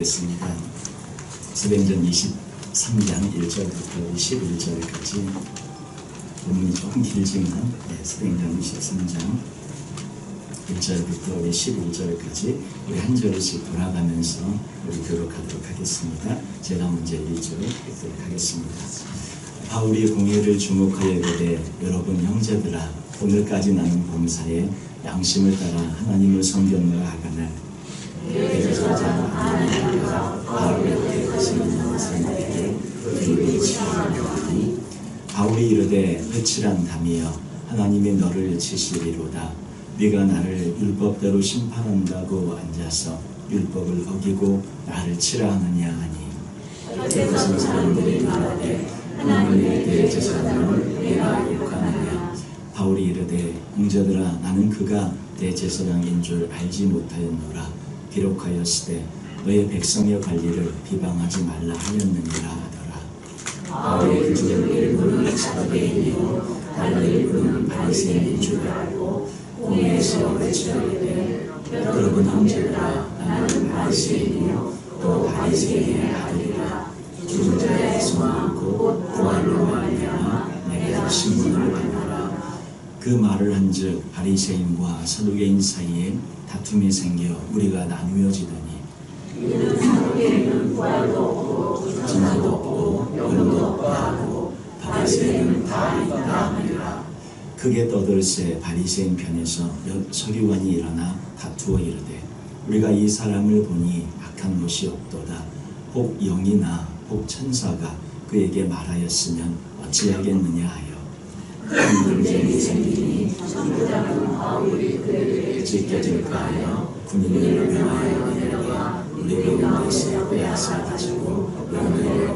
있습니다. 사도행전 23장 1절부터 21절까지 본문이 조금 길지만 네, 사도행전 23장 1절부터 21절까지 우리 한 절씩 돌아가면서 우리 교록하도록 하겠습니다. 제가 먼저 1절 읽도록 하겠습니다. 바울이 공예를 주목하여 이르되 여러분 형제들아 오늘까지 나는 범사에 양심을 따라 하나님을 섬겼노라 하거늘 대제사장 하나님과 바울에게 하시는 사람에게 그들이 치하려 하니 바울이 이르되 회칠한 담이여 하나님이 너를 치시리로다. 네가 나를 율법대로 심판한다고 앉아서 율법을 어기고 나를 치라 하느냐 하니. 그것은 사람들이 말하되 하나님의 대제사장을 내가 욕하느냐? 바울이 이르되 형제들아 나는 그가 대제사장인 줄 알지 못하였노라 기록하였으되 너의 백성의 관리를 비방하지 말라 하였느니라 하더라. 바울의 그중 일부는 사도개인이고 다른 일부는 바리새인인 줄 알고 공회에서 외치되 여러분 형제들아 나는 바리새인이요 또 바리새인의 아들이라. 죽은 자의 손을 부활로 말미암아 내게 신문을 받노라 그 말을 한즉 바리새인과 사두개인 사이에 다툼이 생겨 우리가 나누어지더니 진화도 없고 영도 없다 하고 바리새인은 다 있다 하니라. 크게 떠들세 바리새인 편에서 여- 서기관이 일어나 다투어 이르되 우리가 이 사람을 보니 악한 것이 없도다. 혹 영이나 혹 천사가 그에게 말하였으면 어찌하겠느냐 하여 분쟁이 생기니 찢겨질까 하여 군인을 명하여 내려가 우리 병원에서 빼앗아 가지고 병원에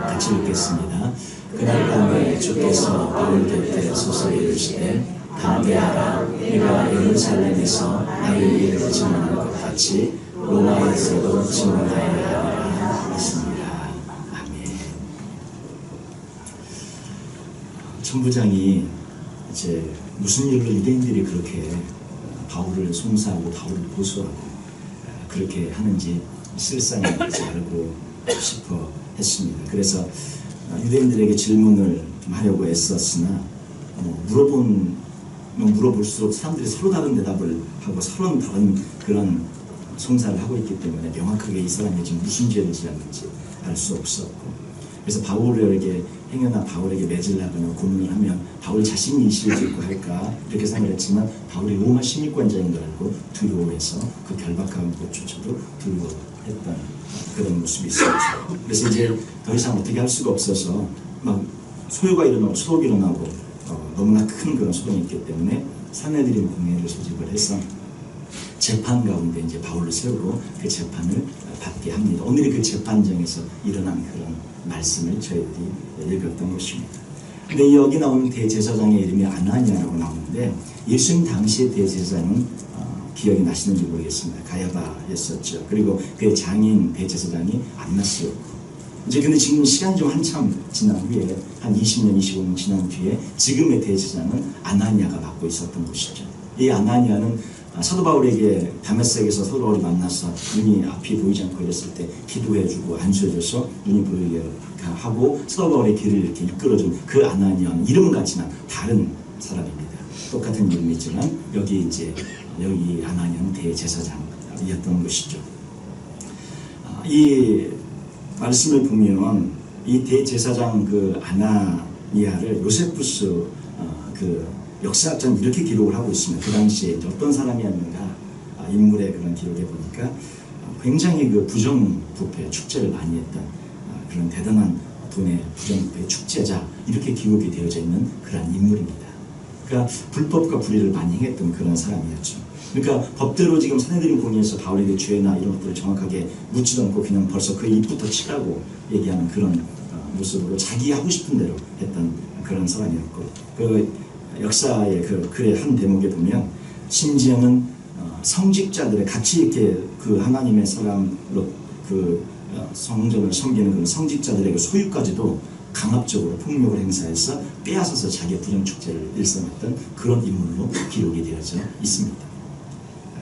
같이 읽겠습니다. 그날 밤에 주께서 바울 곁에 서서 이르시되 담대하라 내가 예루살렘에서 나를 위해 증언한 것 같이 로마에서도 증언하여야 하리라 했습니다. 아멘. 천부장이 이제 무슨 일로 유대인들이 그렇게 바울을 송사하고 바울을 보수하고 어, 그렇게 하는지 실상을 이제 알고 싶어 했습니다. 그래서 어, 유대인들에게 질문을 좀 하려고 애썼으나 어, 물어본 물어볼수록 사람들이 서로 다른 대답을 하고 서로 다른 그런 송사를 하고 있기 때문에 명확하게 이 사람이 지금 무슨 죄를 지었는지 알 수 없었고 그래서 바울에게 행여나 바울에게 매질하거나 고문을 하면 바울 자신이 이실을 짓고 할까 이렇게 생각했지만 바울이 로마 시민권자인 걸 알고 두려워해서 그 결박한 것조차도 두려워했던 그런 모습이 있었죠. 그래서 이제 더 이상 어떻게 할 수가 없어서 막 소요가 일어나고 소독이 일어나고 어, 너무나 큰 그런 소동이 있기 때문에 사내들인 공회를 소집을 해서 재판 가운데 이제 바울을 세우고 그 재판을 받게 합니다. 오늘이 그 재판정에서 일어난 그런 말씀을 저희들이 읽었던 것입니다. 근데 여기 나오는 대제사장의 이름이 아나니아라고 나오는데 예수님 당시의 대제사장은 어, 기억이 나시는지 모르겠습니다. 가야바였었죠. 그리고 그의 장인 대제사장이 안나스였고 이제 근데 지금 시간이 좀 한참 지난 후에 한 20년, 25년 지난 뒤에 지금의 대제사장은 아나니아가 맡고 있었던 것이죠. 이 아나니아는 아, 사도 바울에게 다메섹에서 사도 바울이 만나서 눈이 앞이 보이지 않고 이랬을 때 기도해주고 안수해줘서 눈이 보이게 하고 사도 바울의 길을 이렇게 이끌어준 그 아나니아는 이름은 같지만 다른 사람입니다. 똑같은 이름이지만 여기 이제 여기 아나니아는 대제사장이었던 것이죠. 아, 이 말씀을 보면 이 대제사장 그 아나니아를 요세푸스 어, 그 역사학자는 이렇게 기록을 하고 있습니다. 그 당시에 어떤 사람이었는가 아, 인물의 그런 기록에 보니까 어, 굉장히 그 부정부패 축제를 많이 했던 아, 그런 대단한 돈의 부정부패 축제자 이렇게 기록이 되어져 있는 그런 인물입니다. 그러니까 불법과 불의를 많이 행했던 그런 사람이었죠. 그러니까 법대로 지금 사내들인 공의에서 바울에게 죄나 이런 것들을 정확하게 묻지도 않고 그냥 벌써 그 입부터 치라고 얘기하는 그런 어, 모습으로 자기 하고 싶은 대로 했던 그런 사람이었고 그 역사의 그 글의 한 대목에 보면 심지어는 어, 성직자들의 같이 이렇게 그 하나님의 사람으로 그 어, 성전을 섬기는 그런 성직자들의 그 소유까지도 강압적으로 폭력을 행사해서 빼앗아서 자기의 부정 축제를 일삼았던 그런 인물로 기록이 되어져 있습니다.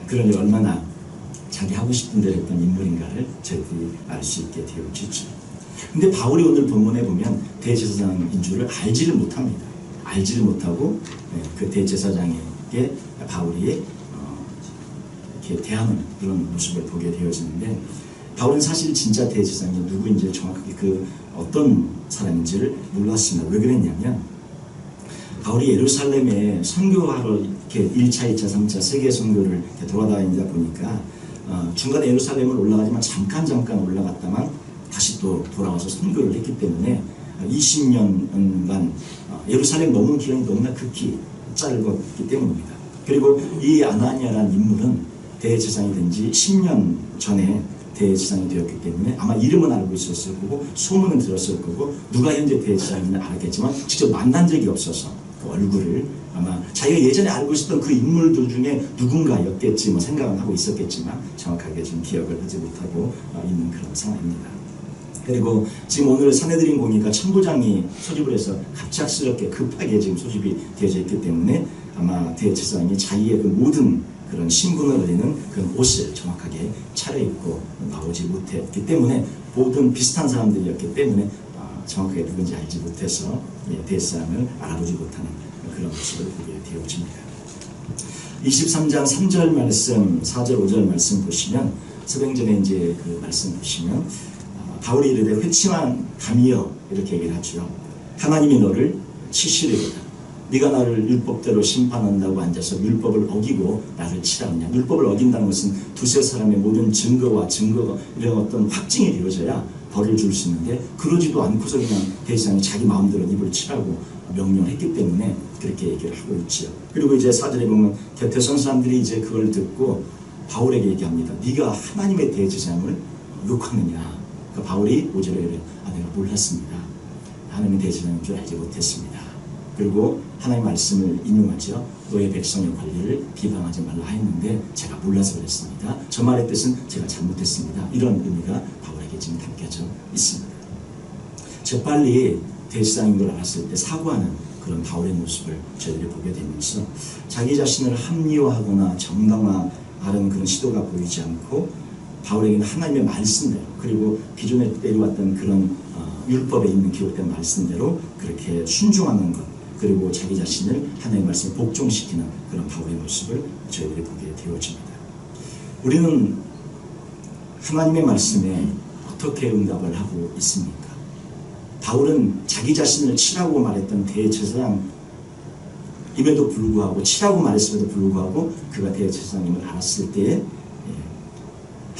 그러니 얼마나 자기 하고 싶은 대로 했던 인물인가를 저희들이 알 수 있게 되어지죠. 근데 바울이 오늘 본문에 보면 대제사장인 줄을 알지를 못합니다. 알지를 못하고 예, 그 대제사장에게 바울이 어, 이렇게 대하는 그런 모습을 보게 되어지는데 바울은 사실 진짜 대제사장이 누구인지 정확하게 그 어떤 사람인지를 몰랐습니다. 왜 그랬냐면 바울이 예루살렘에 선교하러 이렇게 1차, 2차, 3차 세계 선교를 돌아다니다 보니까 어, 중간에 예루살렘을 올라가지만 잠깐 잠깐 올라갔다만 다시 또 돌아와서 선교를 했기 때문에 20년간 어, 예루살렘 머문 기간이 너무나 극히 짧았기 때문입니다. 그리고 이 아나니아라는 인물은 대제사장이 된 지 10년 전에 대제사장이 되었기 때문에 아마 이름은 알고 있었을 거고 소문은 들었을 거고 누가 현재 대제사장인지 알았겠지만 직접 만난 적이 없어서 그 얼굴을 아마 자기가 예전에 알고 있었던 그 인물들 중에 누군가였겠지 뭐 생각은 하고 있었겠지만 정확하게 지금 기억을 하지 못하고 어, 있는 그런 상황입니다. 그리고 지금 오늘 사내들인 공의가 천부장이 소집을 해서 갑작스럽게 급하게 지금 소집이 되어져 있기 때문에 아마 대제사장이 자기의 그 모든 그런 신분을 가리는 그런 옷을 정확하게 차려입고 나오지 못했기 때문에 모든 비슷한 사람들이었기 때문에 아, 정확하게 누군지 알지 못해서 예, 대제사장을 알아보지 못하는 그런 모습을 보게 되어집니다. 23장 3절 말씀, 4절, 5절 말씀 보시면 서병전에 이제 그 말씀 보시면 아, 바울이 이르되 회침한 담이여 이렇게 얘기를 하죠. 하나님이 너를 치시리로다. 네가 나를 율법대로 심판한다고 앉아서 율법을 어기고 나를 치라느냐. 율법을 어긴다는 것은 두세 사람의 모든 증거와 증거가 이런 어떤 확증이 되어져야 벌을 줄 수 있는데 그러지도 않고서 그냥 대상이 자기 마음대로 입을 치라고 명령했기 때문에 그렇게 얘기를 하고 있지요. 그리고 이제 사절에 보면 곁에 선 사람들이 이제 그걸 듣고 바울에게 얘기합니다. 네가 하나님의 대제장을 욕하느냐. 그 바울이 오절에 그래. 아 내가 몰랐습니다. 하나님의 대제장인 줄 알지 못했습니다. 그리고 하나님 말씀을 인용하죠. 너의 백성의 관리를 비방하지 말라 했는데 제가 몰라서 그랬습니다. 저 말의 뜻은 제가 잘못했습니다. 이런 의미가 바울에게 지금 담겨져 있습니다. 재빨리 대지상인 걸 알았을 때 사과하는 그런 바울의 모습을 저희들이 보게 되면서 자기 자신을 합리화하거나 정당화하는 그런 시도가 보이지 않고 바울에게는 하나님의 말씀대로 그리고 기존에 내려왔던 그런 어, 율법에 있는 기록된 말씀대로 그렇게 순종하는 것 그리고 자기 자신을 하나님의 말씀에 복종시키는 그런 바울의 모습을 저희들이 보게 되어집니다. 우리는 하나님의 말씀에 어떻게 응답을 하고 있습니까? 바울은 자기 자신을 치라고 말했던 대제사장임에도 불구하고 치라고 말했음에도 불구하고 그가 대제사장임을 알았을 때에 예,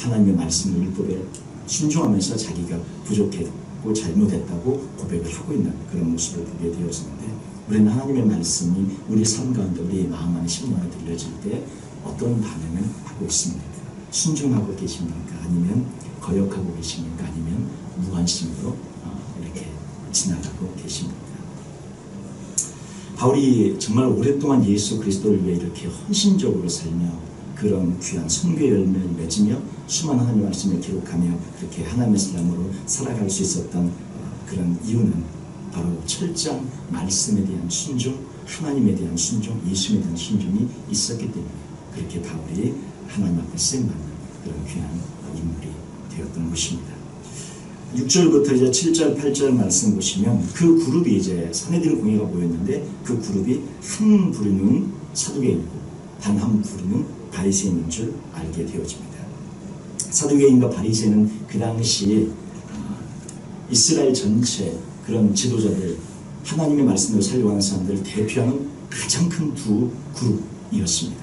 하나님의 말씀을 율법에 순종하면서 자기가 부족했고 잘못했다고 고백을 하고 있는 그런 모습을 보게 되었는데 우리는 하나님의 말씀이 우리 삶 가운데 우리의 마음 안에 심령 안에 들려질 때 어떤 반응을 하고 있습니까? 순종하고 계십니까? 아니면 거역하고 계십니까? 아니면 무관심으로 어, 이렇게 지나가고 계십니까? 바울이 정말 오랫동안 예수 그리스도를 위해 이렇게 헌신적으로 살며 그런 귀한 성교 열매를 맺으며 수많은 하나님의 말씀을 기록하며 그렇게 하나님의 사람으로 살아갈 수 있었던 어, 그런 이유는 바로 철저한 말씀에 대한 순종, 하나님에 대한 순종, 예수에 대한 순종이 있었기 때문에 그렇게 바울이 하나님 앞에 쓰임받는 그런 귀한 인물이 되었던 것입니다. 6절부터 이제 7절, 8절 말씀 보시면 그 그룹이 이제 사내들 공예가 보였는데 그 그룹이 한 부류는 사두개인이고 단 한 부류는 바리새인인 줄 알게 되어집니다. 사두개인과 바리새인은 그 당시에 어, 이스라엘 전체 그런 지도자들 하나님의 말씀으로 살려가는 사람들을 대표하는 가장 큰 두 그룹이었습니다.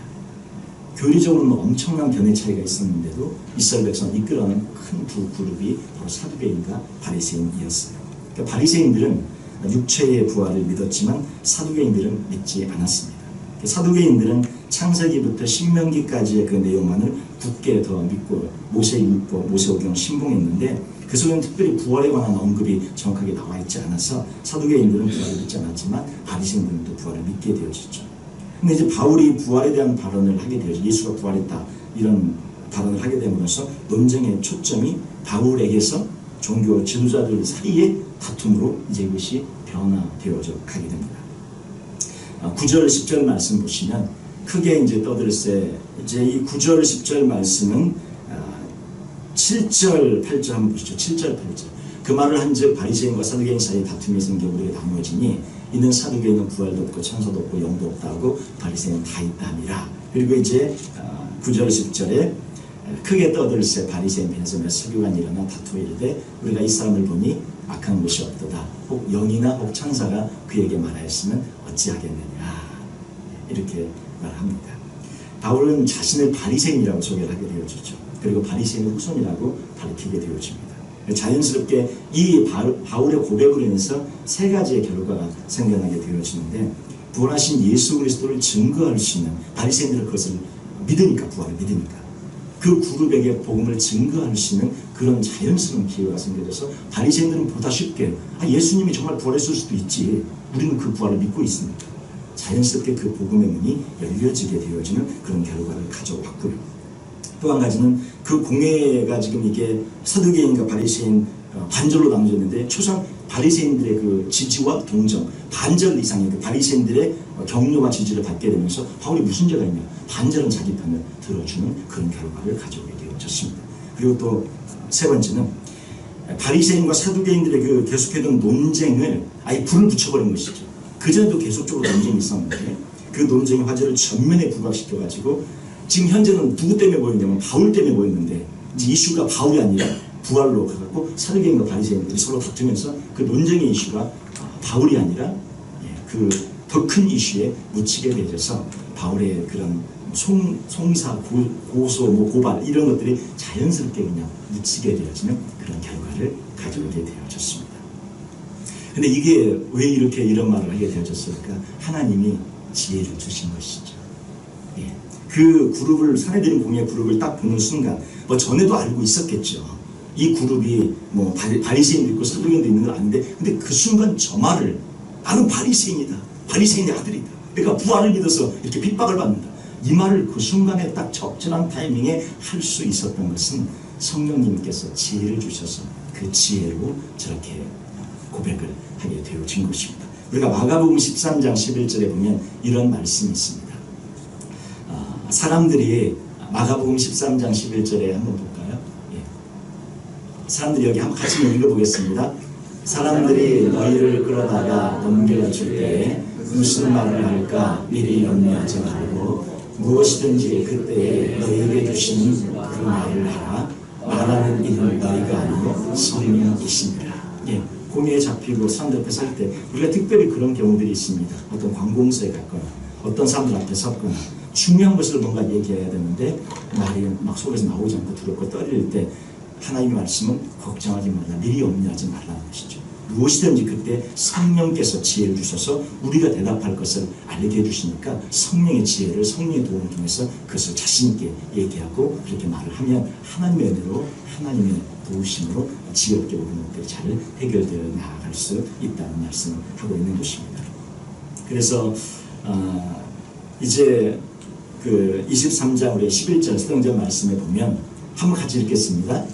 교리적으로는 엄청난 견해 차이가 있었는데도 이스라엘 백성을 이끌어가는 큰 두 그룹이 바로 사두개인과 바리새인이었어요. 그러니까 바리새인들은 육체의 부활을 믿었지만 사두개인들은 믿지 않았습니다. 사두개인들은 창세기부터 신명기까지의 그 내용만을 굳게 더 믿고 모세율법, 모세오경 신봉했는데 그 속에는 특별히 부활에 관한 언급이 정확하게 나와 있지 않아서 사두개인들은 부활을 믿지 않았지만 바리새인들은 또 부활을 믿게 되어졌죠. 근데 이제 바울이 부활에 대한 발언을 하게 되어서 예수가 부활했다 이런 발언을 하게 됨으로써 논쟁의 초점이 바울에게서 종교 지도자들 사이의 다툼으로 이제 이것이 변화되어져 가게 됩니다. 9절 아, 10절 말씀 보시면 크게 이제 떠들세 이제 이 9절 10절 말씀은 7절 8절 한번 보시죠. 7절 8절. 그 말을 한즉 바리새인과 사두개인 사이에 다툼이 생겨 우리에게 나누어지니 이는 사두개인은 부활도 없고 천사도 없고 영도 없다 하고 바리새인은 다 있다니라. 그리고 이제 9절 10절에 크게 떠들세 바리새인 벤섬에 서기관 일어나 다투어 이르되 우리가 이 사람을 보니 악한 것이 없도다. 혹 영이나 혹 천사가 그에게 말하였으면 어찌하겠느냐. 이렇게 말합니다. 바울은 자신을 바리새인이라고 소개를 하게 되어지죠. 그리고 바리새인의 후손이라고 가르치게 되어집니다. 자연스럽게 이 바울의 고백으로 인해서 세 가지의 결과가 생겨나게 되어지는데 부활하신 예수 그리스도를 증거할 수 있는 바리새인들은 그것을 믿으니까 부활을 믿으니까 그 그룹에게 복음을 증거할 수 있는 그런 자연스러운 기회가 생겨져서 바리새인들은 보다 쉽게 아, 예수님이 정말 부활했을 수도 있지 우리는 그 부활을 믿고 있습니다. 자연스럽게 그 복음의 문이 열려지게 되어지는 그런 결과를 가져왔고요. 또 한 가지는 그 공회가 지금 이게 사두개인과 바리새인 어, 반절로 나눠졌는데 초상 바리새인들의 그 지지와 동정 반절 이상의 그 바리새인들의 어, 격려와 지지를 받게 되면서 바울이 무슨 죄가 있냐 반절은 자기 편을 들어주는 그런 결과를 가져오게 되어졌습니다. 그리고 또 세 번째는 바리새인과 사두개인들의 그 계속해던 논쟁을 아예 불을 붙여버린 것이죠. 그전에도 계속적으로 논쟁이 있었는데 그 논쟁의 화제를 전면에 부각시켜가지고 지금 현재는 누구 때문에 보이냐면 바울 때문에 보였는데 이슈가 바울이 아니라 부활로 가갖고 사두개인과 바리새인들이 서로 다투면서 그 논쟁의 이슈가 바울이 아니라 예, 그더 큰 이슈에 묻히게 되어서 바울의 그런 송, 송사, 고, 고소, 뭐 고발 이런 것들이 자연스럽게 그냥 묻히게 되어지는 그런 결과를 가져오게 되어졌습니다. 근데 이게 왜 이렇게 이런 말을 하게 되어졌을까? 하나님이 지혜를 주신 것이죠. 예. 그 그룹을 사내들인 공예 그룹을 딱 보는 순간 뭐 전에도 알고 있었겠죠. 이 그룹이 뭐 바리새인 있고 사도인도 있는 걸 아는데 근데 그 순간 저 말을 나는 바리새인이다. 바리새인의 아들이다. 그러니까 부활을 믿어서 이렇게 핍박을 받는다. 이 말을 그 순간에 딱 적절한 타이밍에 할 수 있었던 것은 성령님께서 지혜를 주셔서 그 지혜로 저렇게 고백을 하게 되어진 것입니다. 우리가 마가복음 13장 11절에 보면 이런 말씀이 있습니다. 아, 사람들이 마가복음 13장 11절에 한번 볼까요? 예. 사람들이 여기 한번 같이 읽어보겠습니다. 사람들이 너희를 끌어다가 넘겨줄 때에 무슨 말을 할까 미리 염려하지 말고 무엇이든지 그때에 너희에게 주시는 그 말을 하라 말하는 이는 너희가 아니고 성령이십니다. 예. 공에 잡히고 사람들 앞에 설 때 우리가 특별히 그런 경우들이 있습니다. 어떤 관공서에 갔거나 어떤 사람들 앞에 섰거나 중요한 것을 뭔가 얘기해야 되는데 말이 막 속에서 나오지 않고 두렵고 떨릴 때 하나님의 말씀은 걱정하지 말라 미리 염려하지 말라는 것이죠. 무엇이든지 그때 성령께서 지혜를 주셔서 우리가 대답할 것을 알게 해주시니까 성령의 지혜를 성령의 도움을 통해서 그것을 자신있게 얘기하고 그렇게 말을 하면 하나님의 은혜로 하나님의 도우심으로 모든 것들이 잘 해결되어 나아갈 수 있다는 말씀을 하고 있는 것입니다. 그래서 어, 이제 그 23장 우리 11절 수동절 말씀에 보면 한번 같이 읽겠습니다.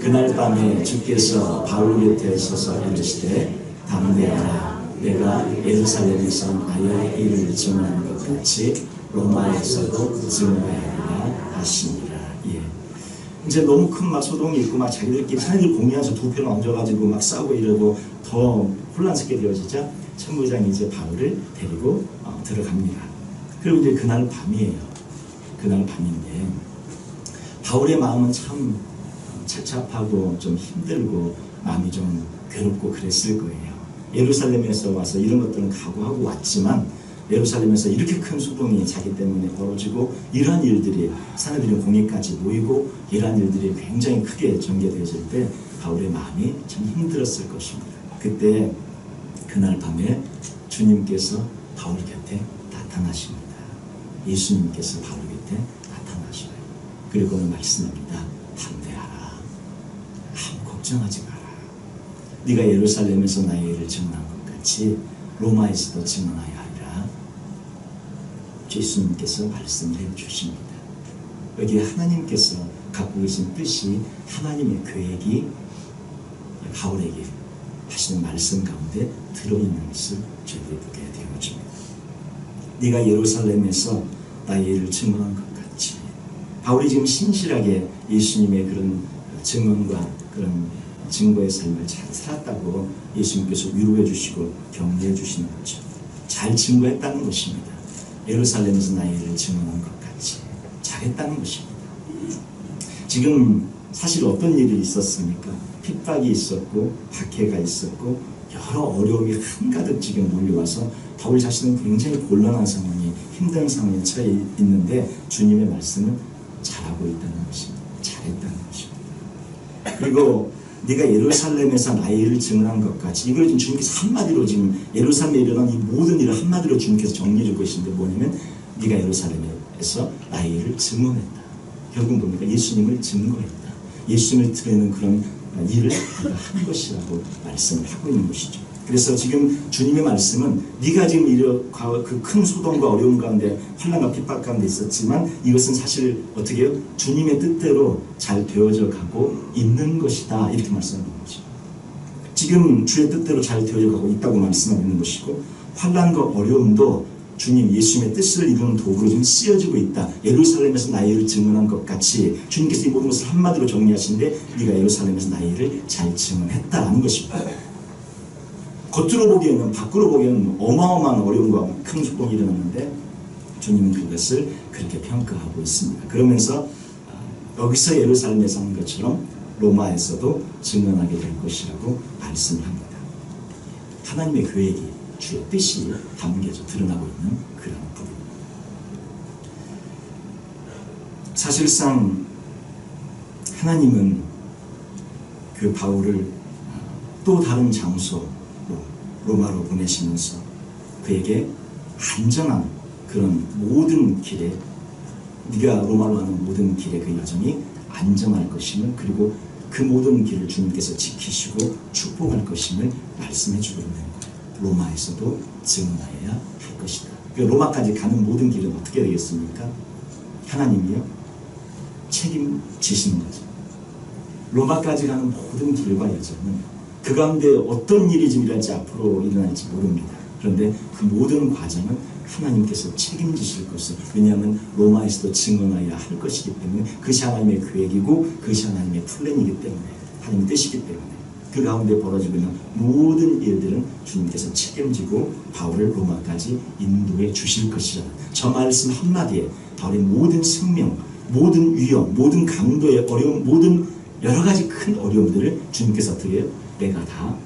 그날 밤에 주께서 바울 곁에 서서 이르시되 담대하라 내가 예루살렘에서 나의 일을 증언한 것 같이 로마에서도 증언하리라 하시니라 예. 이제 너무 큰 막 소동이 있고 막 자기들끼리 하나님 공유해서 두 표를 얹어가지고 막 싸우고 이러고 더 혼란스럽게 되어지자 천부장이 이제 바울을 데리고 어, 들어갑니다. 그리고 이제 그날 밤이에요. 그날 밤인데 바울의 마음은 참 착잡하고 좀 힘들고 마음이 좀 괴롭고 그랬을 거예요. 예루살렘에서 와서 이런 것들은 각오하고 왔지만 예루살렘에서 이렇게 큰 소동이 자기 때문에 벌어지고 이러한 일들이 사내들이 공예까지 모이고 이러한 일들이 굉장히 크게 전개되어질 때 바울의 마음이 참 힘들었을 것입니다. 그때 그날 밤에 주님께서 바울 곁에 나타나십니다. 예수님께서 바울 곁에 나타나셔요. 그리고는 말씀합니다. 걱정하지 마라. 네가 예루살렘에서 나의 일을 증언한 것 같이 로마에서도 증언하여. 예수님께서 말씀을 해주십니다. 여기 하나님께서 갖고 계신 뜻이 하나님의 계획이 바울에게 하시는 말씀 가운데 들어있는 것을 저희들이 보게 되어집니다. 네가 예루살렘에서 나의 일을 증언한 것 같이 바울이 지금 신실하게 예수님의 그런 증언과 그런 증거의 삶을 잘 살았다고 예수님께서 위로해 주시고 격려해 주시는 거죠. 잘 증거했다는 것입니다. 예루살렘에서 일을 증언한 것 같이 잘했다는 것입니다. 지금 사실 어떤 일이 있었습니까? 핍박이 있었고 박해가 있었고 여러 어려움이 한가득 지금 몰려와서 바울 자신은 굉장히 곤란한 상황이 힘든 상황에 처해 있는데 주님의 말씀을 잘하고 있다는 것입니다. 잘했다는 것입니다. 그리고 네가 예루살렘에서 나의 일을 증언한 것 같이 이걸 지금 주님께서 한마디로 지금 예루살렘에 일어난 이 모든 일을 한마디로 주님께서 정리해 줄 것인데 뭐냐면 네가 예루살렘에서 나의 일을 증언했다. 결국 뭡니까? 예수님을 증거했다. 예수님을 드리는 그런 일을 한 것이라고 말씀을 하고 있는 것이죠. 그래서 지금 주님의 말씀은 네가 지금 그큰 소동과 어려움 가운데 환란과 핍박 가운데 있었지만 이것은 사실 어떻게 해요? 주님의 뜻대로 잘 되어져 가고 있는 것이다 이렇게 말씀하는 거죠. 지금 주의 뜻대로 잘 되어져 가고 있다고 말씀하고 있는 것이고 환란과 어려움도 주님 예수님의 뜻을 이루는 도구로 지금 쓰여지고 있다. 예루살렘에서 일을 증언한 것 같이 주님께서 이 모든 것을 한마디로 정리하시는데 네가 예루살렘에서 일을 잘 증언했다라는 것입니다. 겉으로 보기에는 밖으로 보기에는 어마어마한 어려움과 큰 소동이 일어났는데 주님은 그것을 그렇게 평가하고 있습니다. 그러면서 아, 여기서 예루살렘에서 한 것처럼 로마에서도 증언하게 될 것이라고 말씀을 합니다. 하나님의 계획이 주의 뜻이 담겨져 드러나고 있는 그런 부분입니다. 사실상 하나님은 그 바울을 또 다른 장소 로마로 보내시면서 그에게 안전한 그런 모든 길에 네가 로마로 가는 모든 길의 그 여정이 안전할 것임을 그리고 그 모든 길을 주님께서 지키시고 축복할 것임을 말씀해 주고 있는 거예요. 로마에서도 증언하여야 할 것이다. 그 로마까지 가는 모든 길은 어떻게 되겠습니까? 하나님이요 책임지시는 거죠. 로마까지 가는 모든 길과 여정은 그 가운데 어떤 일이 지금 일어날지 앞으로 일어날지 모릅니다. 그런데 그 모든 과정은 하나님께서 책임지실 것을 왜냐하면 로마에서도 증언하여야 할 것이기 때문에 그것이 하나님의 계획이고 그것이 하나님의 플랜이기 때문에 하나님의 뜻이기 때문에 그 가운데 벌어지고 있는 모든 일들은 주님께서 책임지고 바울을 로마까지 인도해 주실 것이라는 저 말씀 한마디에 바울의 모든 생명, 모든 위험, 모든 강도의 어려움, 모든 여러 가지 큰 어려움들을 주님께서 어떻게 해요? 내가 다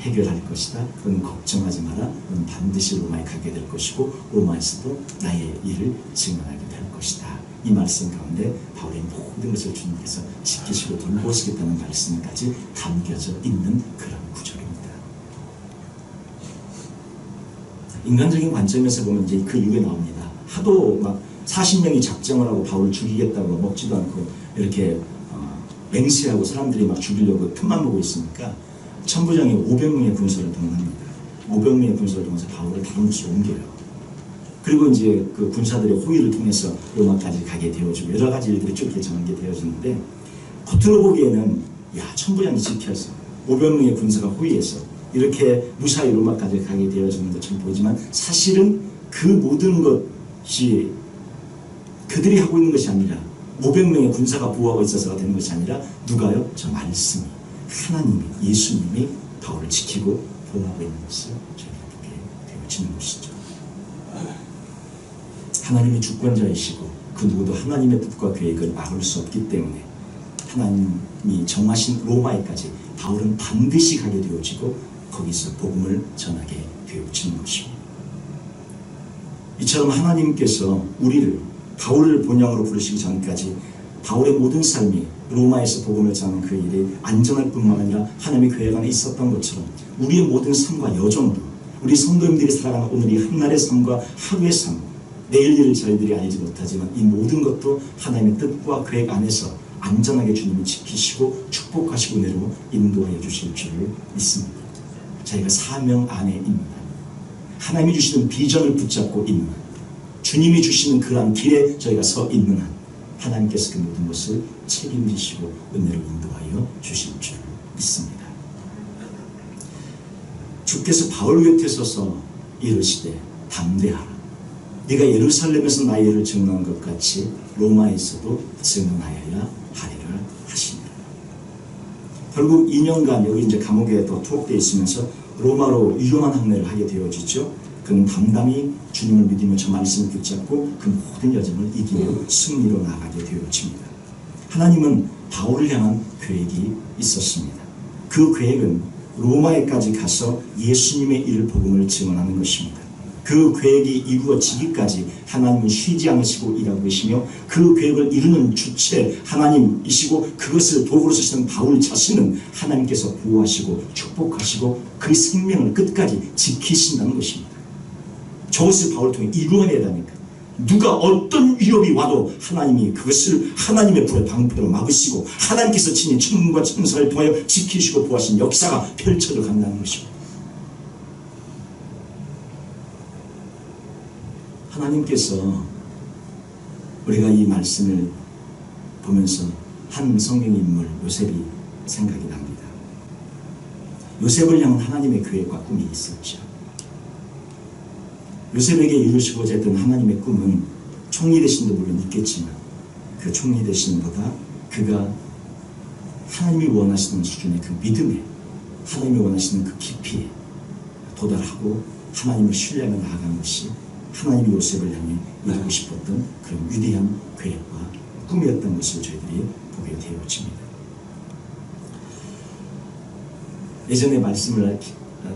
해결할 것이다. 그건 걱정하지 마라. 넌 반드시 로마에 가게 될 것이고 로마에서도 나의 일을 증언하게 될 것이다. 이 말씀 가운데 바울의 모든 것을 주님께서 지키시고 돌보시겠다는 말씀까지 담겨져 있는 그런 구절입니다. 인간적인 관점에서 보면 이제 그 이후에 나옵니다. 하도 막 40명이 작정을 하고 바울을 죽이겠다고 먹지도 않고 이렇게 어, 맹세하고 사람들이 막 죽이려고 틈만 보고 있으니까 천부장이 500명의 군사를 동원합니다. 500명의 군사를 동원해서 바울을 다른 곳으로 옮겨요. 그리고 이제 그 군사들의 호의를 통해서 로마까지 가게 되어지고 여러 가지 일들이 쭉 전개 되어지는데 겉으로 보기에는 야 천부장이 지켜서 500명의 군사가 호의해서 이렇게 무사히 로마까지 가게 되어지는 것처럼 보이지만 사실은 그 모든 것이 그들이 하고 있는 것이 아니라 500명의 군사가 보호하고 있어서가 되는 것이 아니라 누가요? 저 말씀이 하나님이 예수님이 바울을 지키고 보호하고 있는 것을 저희가 보게 되어지는 것이죠. 하나님이 주권자이시고 그 누구도 하나님의 뜻과 계획을 막을 수 없기 때문에 하나님이 정하신 로마에까지 바울은 반드시 가게 되어지고 거기서 복음을 전하게 되어지는 것입니다. 이처럼 하나님께서 우리를 바울을 본향으로 부르시기 전까지 바울의 모든 삶이 로마에서 복음을 전하는 그 일이 안전할 뿐만 아니라 하나님의 계획 안에 있었던 것처럼 우리의 모든 삶과 여정도 우리 성도님들이 살아가는 오늘 이 한날의 삶과 하루의 삶 내일 일을 저희들이 알지 못하지만 이 모든 것도 하나님의 뜻과 계획 안에서 안전하게 주님이 지키시고 축복하시고 내로 인도하여 주실 줄을 믿습니다. 저희가 사명 안에 있는 한 하나님이 주시는 비전을 붙잡고 있는 한 주님이 주시는 그러한 길에 저희가 서 있는 한 하나님께서 그 모든 것을 책임지시고 은혜로 인도하여 주실 줄 믿습니다. 주께서 바울 곁에 서서 이르시되 담대하라. 네가 예루살렘에서 나의 일을 증언한 것 같이 로마에서도 증언하여야 하리라 하시니라. 결국 2년간 여기 이제 감옥에 또 투옥되어 있으면서 로마로 위험한 항해를 하게 되어지죠. 그는 담담히 주님을 믿으며 저 말씀을 붙잡고 그 모든 여정을 이기며 승리로 나가게 되어집니다. 하나님은 바울을 향한 계획이 있었습니다. 그 계획은 로마에까지 가서 예수님의 일 복음을 증언하는 것입니다. 그 계획이 이루어지기까지 하나님은 쉬지 않으시고 일하고 계시며 그 계획을 이루는 주체 하나님이시고 그것을 도구로 쓰시는 바울 자신은 하나님께서 보호하시고 축복하시고 그 생명을 끝까지 지키신다는 것입니다. 저것을 바울 통해 이루어내다니까. 누가 어떤 위협이 와도 하나님이 그것을 하나님의 불의 방패로 막으시고 하나님께서 친히 천문과 천사를 통하여 지키시고 보하신 역사가 펼쳐져 간다는 것입니다. 하나님께서 우리가 이 말씀을 보면서 한 성경 인물 요셉이 생각이 납니다. 요셉을 향한 하나님의 계획과 꿈이 있었죠. 요셉에게 이루시고자 했던 하나님의 꿈은 총리 대신도 물론 있겠지만 그 총리 대신보다 그가 하나님이 원하시는 수준의 그 믿음에 하나님이 원하시는 그 깊이에 도달하고 하나님을 신뢰하며 나아간 것이 하나님이 요셉을 향해 이루고 싶었던 그런 위대한 계획과 꿈이었던 것을 저희들이 보게 되어집니다. 예전에 말씀을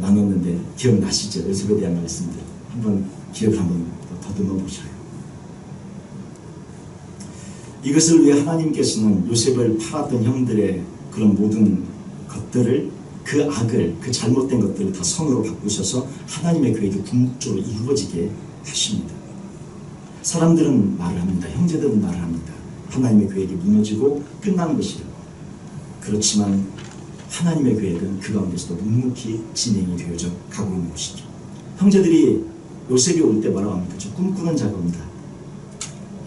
나눴는데 기억나시죠? 요셉에 대한 말씀들 한번 기억을 한번 더듬어 보셔요. 이것을 위해 하나님께서는 요셉을 팔았던 형들의 그런 모든 것들을 그 악을 그 잘못된 것들을 다 선으로 바꾸셔서 하나님의 계획이 궁극적으로 이루어지게 하십니다. 사람들은 말을 합니다. 형제들은 말을 합니다. 하나님의 계획이 무너지고 끝나는 것이라고. 그렇지만 하나님의 계획은 그 가운데서도 묵묵히 진행이 되어져 가고 있는 것이죠. 형제들이 요셉이 올 때 뭐라고 합니까? 저 꿈꾸는 자가 온다.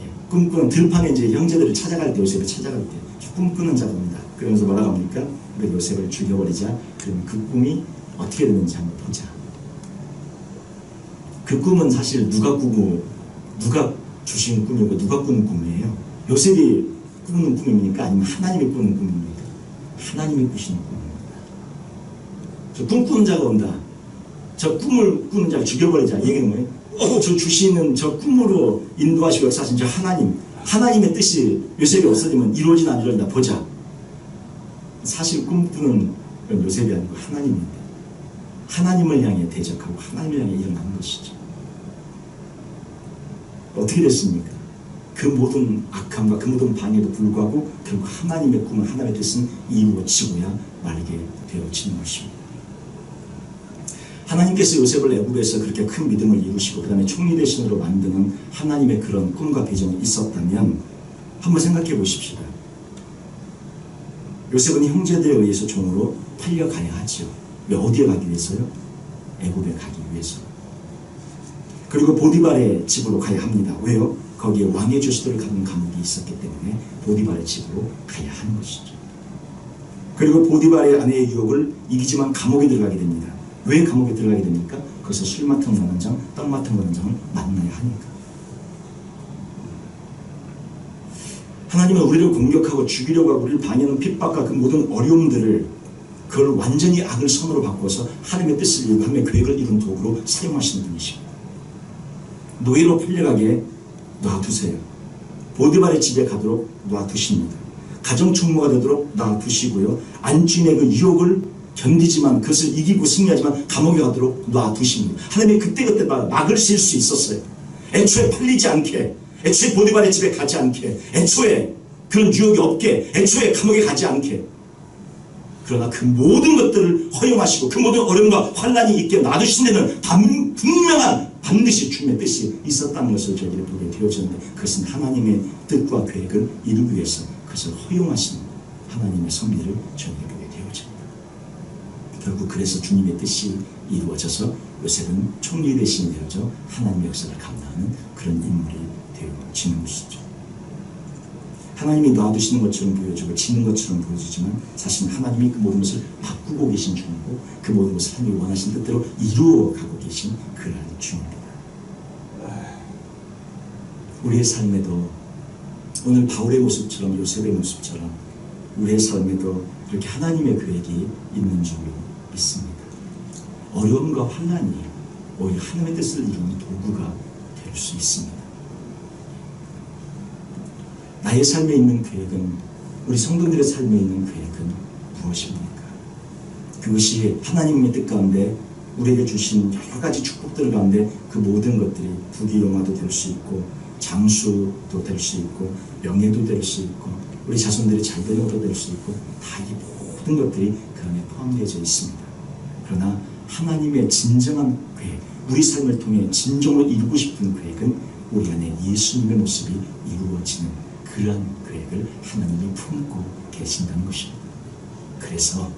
예, 꿈꾸는 들판에 이제 형제들을 찾아갈 때 요셉이 찾아갈 때 꿈꾸는 자가 온다. 그러면서 뭐라고 합니까? 우리 요셉을 죽여버리자. 그러면 그 꿈이 어떻게 되는지 한번 보자. 그 꿈은 사실 누가 꾸고 누가 주신 꿈이고 누가 꾸는 꿈이에요. 요셉이 꾸는 꿈입니까? 아니면 하나님이 꾸는 꿈입니까? 하나님이 꾸시는 꿈입니다. 저 꿈꾸는 자가 온다. 저 꿈을 꾸는 자를 죽여버리자. 얘기는 뭐예요? 어, 저 주시는 저 꿈으로 인도하시고 역사하신 저 하나님, 하나님의 뜻이 요셉이 없어지면 이루어지나 안 이루어지나 보자. 사실 꿈꾸는 건 요셉이 아니고 하나님입니다. 하나님을 향해 대적하고 하나님을 향해 일어나는 것이죠. 어떻게 됐습니까? 그 모든 악함과 그 모든 방해도 불구하고 결국 하나님의 꿈은 하나님의 뜻은 이루어지고야 말게 되어지는 것입니다. 하나님께서 요셉을 애국에서 그렇게 큰 믿음을 이루시고 그 다음에 총리 대신으로 만드는 하나님의 그런 꿈과 비전이 있었다면 한번 생각해 보십시다. 요셉은 형제들에 의해서 종으로 팔려가야. 왜 어디에 가기 위해서요? 애국에 가기 위해서. 그리고 보디발의 집으로 가야 합니다. 왜요? 거기에 왕의 조수들을 가는 감옥이 있었기 때문에 보디발의 집으로 가야 하는 것이죠. 그리고 보디발의 아내의 유혹을 이기지만 감옥에 들어가게 됩니다. 왜 감옥에 들어가게 됩니까? 거기서 술 맡은 원원장, 떡 맡은 원원장을 만나야 하니까. 하나님은 우리를 공격하고 죽이려고 하고 우리를 방해하는 핍박과 그 모든 어려움들을 그걸 완전히 악을 선으로 바꿔서 하나님의 뜻을 이루고 하나님의 계획을 이룬 도구로 사용하시는 분이십니다. 노예로 풀려가게 놔두세요. 보디발의 집에 가도록 놔두십니다. 가정 총무가 되도록 놔두시고요. 안주인의 그 유혹을 견디지만 그것을 이기고 승리하지만 감옥에 가도록 놔두십니다. 하나님이 그때그때 막을 씌울 수 있었어요. 애초에 팔리지 않게 애초에 보디발의 집에 가지 않게 애초에 그런 유혹이 없게 애초에 감옥에 가지 않게 그러나 그 모든 것들을 허용하시고 그 모든 어려움과 환란이 있게 놔두신 데는 단, 분명한 반드시 주님의 뜻이 있었다는 것을 저희들이 보게 되어졌는데 그것은 하나님의 뜻과 계획을 이루기 위해서 그것을 허용하시는 하나님의 섭리를 되어집니다. 결국 그래서 주님의 뜻이 이루어져서 요셉은 총리 대신이 되어져 하나님의 역사를 감당하는 그런 인물이 되어지는 것이죠. 하나님이 놔두시는 것처럼 보여주고 지는 것처럼 보여주지만 사실은 하나님이 그 모든 것을 바꾸고 계신 주님이고 그 모든 것을 하나님이 원하신 뜻대로 이루어가고 계신 그러한 주님입니다. 우리의 삶에도 오늘 바울의 모습처럼 요셉의 모습처럼 우리의 삶에도 그렇게 하나님의 계획이 있는 줄 믿습니다. 어려움과 환난이 오히려 하나님의 뜻을 이루는 도구가 될 수 있습니다. 나의 삶에 있는 계획은 우리 성도들의 삶에 있는 계획은 무엇입니까? 그것이 하나님의 뜻 가운데 우리에게 주신 여러 가지 축복들 가운데 그 모든 것들이 부귀영화도 될 수 있고 장수도 될 수 있고 명예도 될 수 있고 우리 자손들이 잘 되는 것도 될 수 있고 다 이 모든 것들이 그 안에 포함되어 있습니다. 그러나 하나님의 진정한 계획, 우리 삶을 통해 진정으로 이루고 싶은 계획은 우리 안에 예수님의 모습이 이루어지는 그러한 계획을 하나님이 품고 계신다는 것입니다. 그래서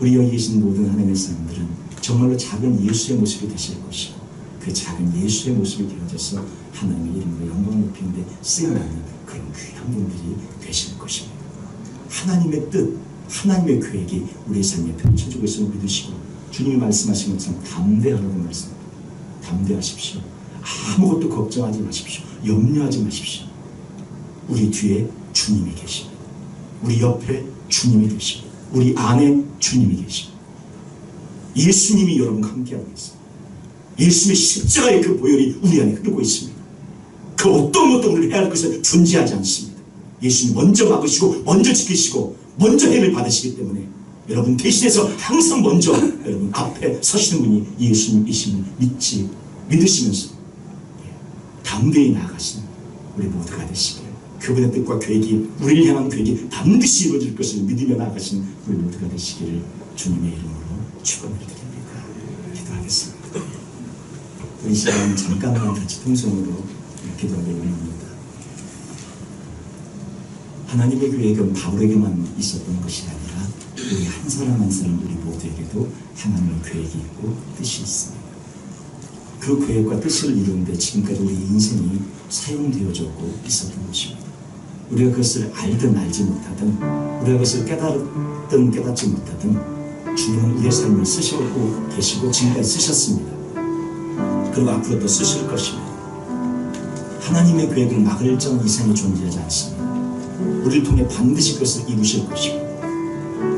우리 여기 계신 모든 하나님의 사람들은 정말로 작은 예수의 모습이 되실 것이고 그 작은 예수의 모습이 되어져서 하나님의 이름으로 영광을 높이는데 쓰임받는 그런 귀한 분들이 되실 것입니다. 하나님의 뜻, 하나님의 계획이 우리의 삶에 펼쳐지고 있음을 믿으시고 주님이 말씀하신 것처럼 담대하라는 말씀 담대하십시오. 아무것도 걱정하지 마십시오. 염려하지 마십시오. 우리 뒤에 주님이 계십니다. 우리 옆에 주님이 계십니다. 우리 안에 주님이 계십니다. 예수님이 여러분과 함께하고 있습니다. 예수님의 십자가의 그 보혈이 우리 안에 흐르고 있습니다. 그 어떤 것도 우리를 해할 것을 존재하지 않습니다. 예수님 먼저 막으시고 먼저 지키시고 먼저 해를 받으시기 때문에 여러분 대신해서 항상 먼저 여러분 앞에 서시는 분이 예수님이심을 믿지 믿으시면서 예, 담대히 나아가시는 우리 모두가 되시길 그분의 뜻과 계획이 우리를 향한 계획이 반드시 이루어질 것을 믿으며 나아가시는 우리 모두가 되시기를 주님의 이름으로 축원을 드립니다. 기도하겠습니다. 우리 시간 잠깐만 같이 통성으로 기도하길 원합니다. 하나님의 계획은 바울에게만 있었던 것이 아니라 우리 한 사람 한 사람 우리 모두에게도 하나님의 계획이 있고 뜻이 있습니다. 그 계획과 뜻을 이루는데 지금까지 우리 인생이 사용되어졌고 있었던 것입니다. 우리가 그것을 알든 알지 못하든 우리가 그것을 깨달든 깨닫지 못하든 주님은 우리의 삶을 쓰시고 계시고 지금까지 쓰셨습니다. 그리고 앞으로 또 쓰실 것입니다. 하나님의 계획을 막을 점 이상이 존재하지 않습니다. 우리를 통해 반드시 그것을 이루실 것이고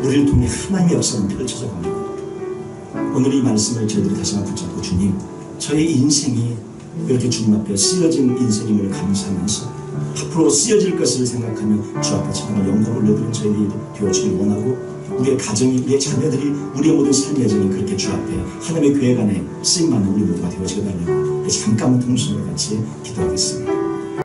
우리를 통해 하나님의 역사는 펼쳐져 갑니다. 오늘 이 말씀을 저희들이 다시 한번 붙잡고 주님 저의 인생이 이렇게 주님 앞에 쓰여진 인생임을 감사하면서 앞으로 쓰여질 것을 생각하며 주 앞에 정말 영광을 올려드리는 저희들이 되어주길 원하고 우리의 가정이 우리의 자녀들이 우리의 모든 삶의 여정이 그렇게 주 앞에 하나님의 계획 안에 쓰임받는 우리 모두가 되어지게 달라고 잠깐만 통신을 같이 기도하겠습니다.